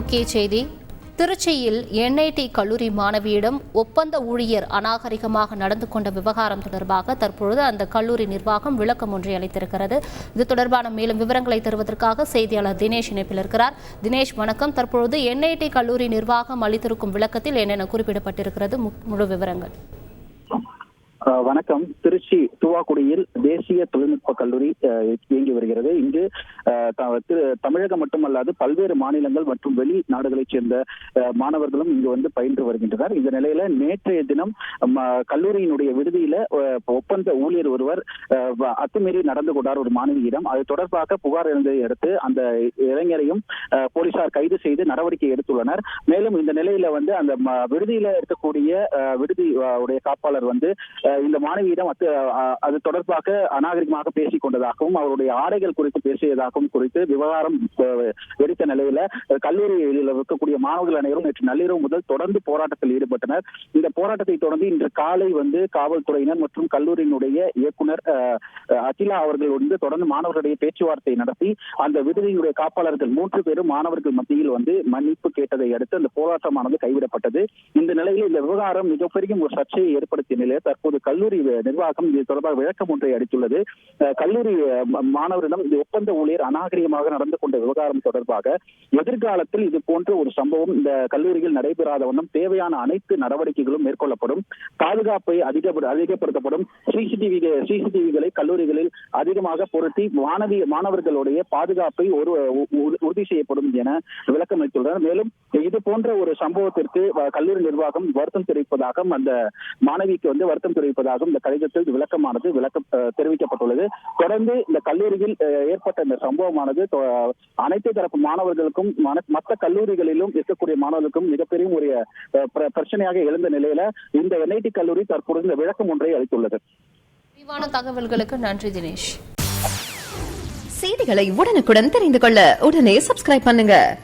முக்கிய செய்தி. திருச்சியில் என்ஐடி கல்லூரி மாணவியிடம் ஒப்பந்த ஊழியர் அநாகரிகமாக நடந்து கொண்ட விவகாரம் தொடர்பாக தற்பொழுது அந்த கல்லூரி நிர்வாகம் விளக்கம் ஒன்றை அளித்திருக்கிறது. இது தொடர்பான மேலும் விவரங்களை தருவதற்காக செய்தியாளர் தினேஷ் இணைப்பில் இருக்கிறார். தினேஷ் வணக்கம். தற்பொழுது என்ஐடி கல்லூரி நிர்வாகம் அளித்திருக்கும் விளக்கத்தில் என்னென்ன குறிப்பிடப்பட்டிருக்கிறது? முழு விவரங்கள். வணக்கம். திருச்சி துவாக்குடியில் தேசிய தொழில்நுட்ப கல்லூரி இயங்கி வருகிறது. இங்கு தமிழகம் மட்டுமல்லாது பல்வேறு மாநிலங்கள் மற்றும் வெளி நாடுகளைச் சேர்ந்த மாணவர்களும் இங்கு வந்து பயின்று வருகின்றனர். இந்த நிலையில நேற்றைய தினம் கல்லூரியினுடைய விடுதியில ஒப்பந்த ஊழியர் ஒருவர் அத்துமீறி நடந்து கொண்டார் ஒரு மாணவியிடம் அது தொடர்பாக புகார் எழுந்ததை அடுத்து அந்த இளைஞரையும் போலீசார் கைது செய்து நடவடிக்கை எடுத்துள்ளனர். மேலும் இந்த நிலையில வந்து அந்த விடுதியில இருக்கக்கூடிய விடுதி உடைய காப்பாளர் வந்து அஹ், இந்த மாணவியிடம் அது தொடர்பாக அநாகரிகமாக பேசிக் கொண்டதாகவும் அவருடைய ஆடைகள் குறித்து பேசியதாகவும் குறித்து விவகாரம் அஹ், வெடித்த நிலையில கல்லூரியில் இருக்கக்கூடிய மாணவர்கள் அனைவரும் நேற்று நள்ளிரவு முதல் தொடர்ந்து போராட்டத்தில் ஈடுபட்டனர். இந்த போராட்டத்தை தொடர்ந்து இன்று காலை வந்து காவல்துறையினர் மற்றும் கல்லூரியினுடைய இயக்குனர் அகிலா அவர்கள் வந்து தொடர்ந்து மாணவர்களுடைய பேச்சுவார்த்தை நடத்தி அந்த விடுதியினுடைய காப்பாளர்கள் மூன்று பேரும் மாணவர்கள் மத்தியில் வந்து மன்னிப்பு கேட்டதை அடுத்து அந்த போராட்டமானது கைவிடப்பட்டது. இந்த நிலையில் இந்த விவகாரம் மிகப்பெரிய ஒரு சர்ச்சையை ஏற்படுத்திய நிலையில் தற்போது கல்லூரி நிர்வாகம் இது தொடர்பாக விளக்கம் ஒன்றை அளித்துள்ளது. கல்லூரி மாணவரிடம் ஒப்பந்த ஊழியர் ஆசிரியர் அநாகரிகமாக நடந்து கொண்ட விவகாரம் தொடர்பாக எதிர்காலத்தில் இது போன்ற ஒரு சம்பவம் இந்த கல்லூரியில் நடைபெறாத வண்ணம் தேவையான அனைத்து நடவடிக்கைகளும் மேற்கொள்ளப்படும். பாதுகாப்பை அதிக அதிகப்படுத்தப்படும். சிசிடிவி சிசிடிவிகளை கல்லூரிகளில் அதிகமாக பொருத்தி மாணவி மாணவர்களுடைய பாதுகாப்பை ஒரு உறுதி செய்யப்படும் என விளக்கம் அளித்துள்ளனர் மேலும் இது போன்ற ஒரு சம்பவத்திற்கு கல்லூரி நிர்வாகம் வருத்தம் தெரிவிப்பதாகவும் அந்த மாணவிக்கு வந்து வருத்தம் தெரிவிப்பதாகவும் இந்த கடிதத்தில் விளக்கமானது விளக்கம் தெரிவிக்கப்பட்டுள்ளது. தொடர்ந்து இந்த கல்லூரியில் ஏற்பட்ட இந்த சம்பவமானது. தொ- அனைத்து தரப்பு மாணவர்களுக்கும் மன- மற்ற கல்லூரிகளிலும் இருக்கக்கூடிய மாணவர்களுக்கும் மிகப்பெரிய ஒரு பிரச்சனையாக எழுந்த நிலையில இந்த என்ஐடி கல்லூரி தற்பொழுது இந்த விளக்கம் ஒன்றை அளித்துள்ளது. விரிவான தகவல்களுக்கு நன்றி தினேஷ். செய்திகளை உடனுக்குடன் தெரிந்து கொள்ள உடனே சப்ஸ்கிரைப் பண்ணுங்க.